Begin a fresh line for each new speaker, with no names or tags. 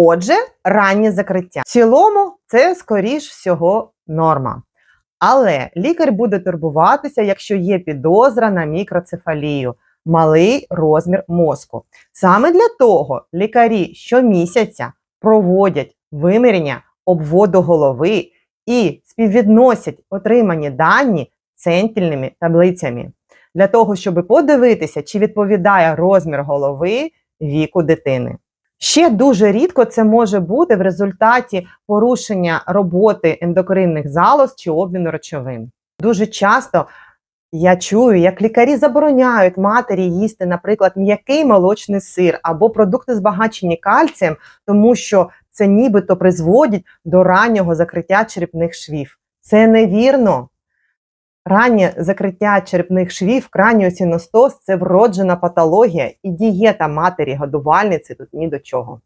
Отже, раннє закриття. В цілому, це скоріш всього норма. Але лікар буде турбуватися, якщо є підозра на мікроцефалію, малий розмір мозку. Саме для того лікарі щомісяця проводять виміряння обводу голови і співвідносять отримані дані центільними таблицями для того, щоб подивитися, чи відповідає розмір голови віку дитини. Ще дуже рідко це може бути в результаті порушення роботи ендокринних залоз чи обміну речовин. Дуже часто я чую, як лікарі забороняють матері їсти, наприклад, м'який молочний сир або продукти збагачені кальцієм, тому що це нібито призводить до раннього закриття черепних швів. Це невірно. Раннє закриття черепних швів, краніосіностоз – це вроджена патологія, і дієта матері годувальниці тут ні до чого.